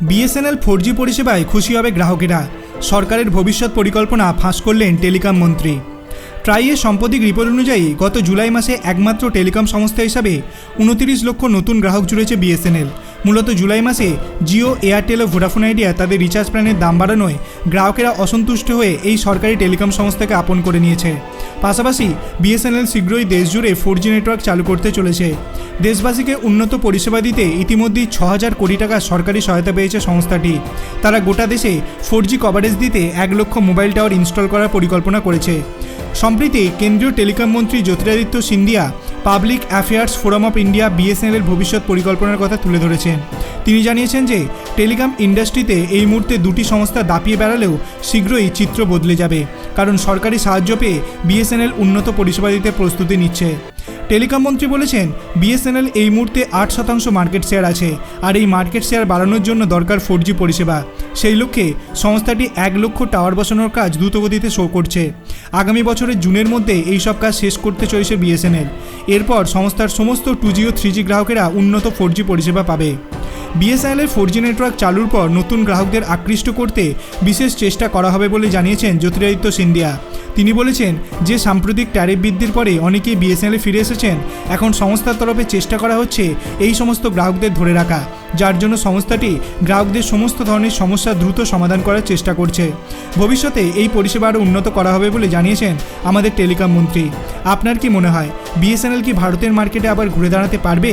BSNL four G পরিষেবায় খুশি হবে গ্রাহকেরা। সরকারের ভবিষ্যৎ পরিকল্পনা ফাঁস করলেন টেলিকম মন্ত্রী। ট্রাইয়ের সাম্প্রতিক রিপোর্ট অনুযায়ী গত জুলাই মাসে একমাত্র টেলিকম সংস্থা হিসাবে উনতিরিশ লক্ষ নতুন গ্রাহক জুড়েছে বিএসএনএল। মূলত জুলাই মাসে জিও, এয়ারটেল ও ভোডাফোন আইডিয়া তাদের রিচার্জ প্ল্যানের দাম বাড়ানোয় গ্রাহকেরা অসন্তুষ্ট হয়ে এই সরকারি টেলিকম সংস্থাকে আপন করে নিয়েছে। পাশাপাশি বিএসএনএল শীঘ্রই দেশজুড়ে ফোর জি নেটওয়ার্ক চালু করতে চলেছে। দেশবাসীকে উন্নত পরিষেবা দিতে ইতিমধ্যেই ছ হাজার কোটি টাকা সরকারি সহায়তা পেয়েছে সংস্থাটি। তারা গোটা দেশে ফোর জি কভারেজ দিতে এক লক্ষ মোবাইল টাওয়ার ইনস্টল করার পরিকল্পনা করেছে। সম্প্রতি কেন্দ্রীয় টেলিকম মন্ত্রী Jyotiraditya Scindia public affairs forum of India BSNL ভবিষ্যৎ পরিকল্পনার কথা তুলে ধরেছেন। তিনি জানিয়েছেন যে টেলিকম ইন্ডাস্ট্রিতে এই মুহূর্তে দুটি সংস্থা দাপিয়ে বেড়ালেও শীঘ্রই চিত্র বদলে যাবে, কারণ সরকারি সাহায্য পেয়ে বিএসএনএল উন্নত পরিষেবা দিতে প্রস্তুতি নিচ্ছে। টেলিকম মন্ত্রী বলেছেন, বিএসএনএল এই মুহূর্তে আট শতাংশ মার্কেট শেয়ার আছে, আর এই মার্কেট শেয়ার বাড়ানোর জন্য দরকার ফোর পরিষেবা। সেই লক্ষ্যে সংস্থাটি এক লক্ষ টাওয়ার বসানোর কাজ দ্রুতগতিতে শো করছে। আগামী বছরের জুনের মধ্যে এই সব কাজ শেষ করতে চলেছে বিএসএনএল। এরপর সংস্থার সমস্ত টু জি ও থ্রি জি গ্রাহকেরা উন্নত ফোর পরিষেবা পাবে। বিএসএনএলের ফোর জি নেটওয়ার্ক চালুর পর নতুন গ্রাহকদের আকৃষ্ট করতে বিশেষ চেষ্টা করা হবে বলে জানিয়েছেন জ্যোতিরাদিত্য সিন্ধিয়া। তিনি বলেছেন, যে সাম্প্রতিক ট্যারিফ বৃদ্ধির পরে অনেকেই বিএসএনএলে ফিরে এসেছেন, এখন সংস্থার তরফে চেষ্টা করা হচ্ছে এই সমস্ত গ্রাহকদের ধরে রাখা, যার জন্য সংস্থাটি গ্রাহকদের সমস্ত ধরনের সমস্যা দ্রুত সমাধান করার চেষ্টা করছে। ভবিষ্যতে এই পরিষেবা আরও উন্নত করা হবে বলে জানিয়েছেন আমাদের টেলিকম মন্ত্রী। আপনার কি মনে হয়, বিএসএনএল কি ভারতের মার্কেটে আবার ঘুরে দাঁড়াতে পারবে?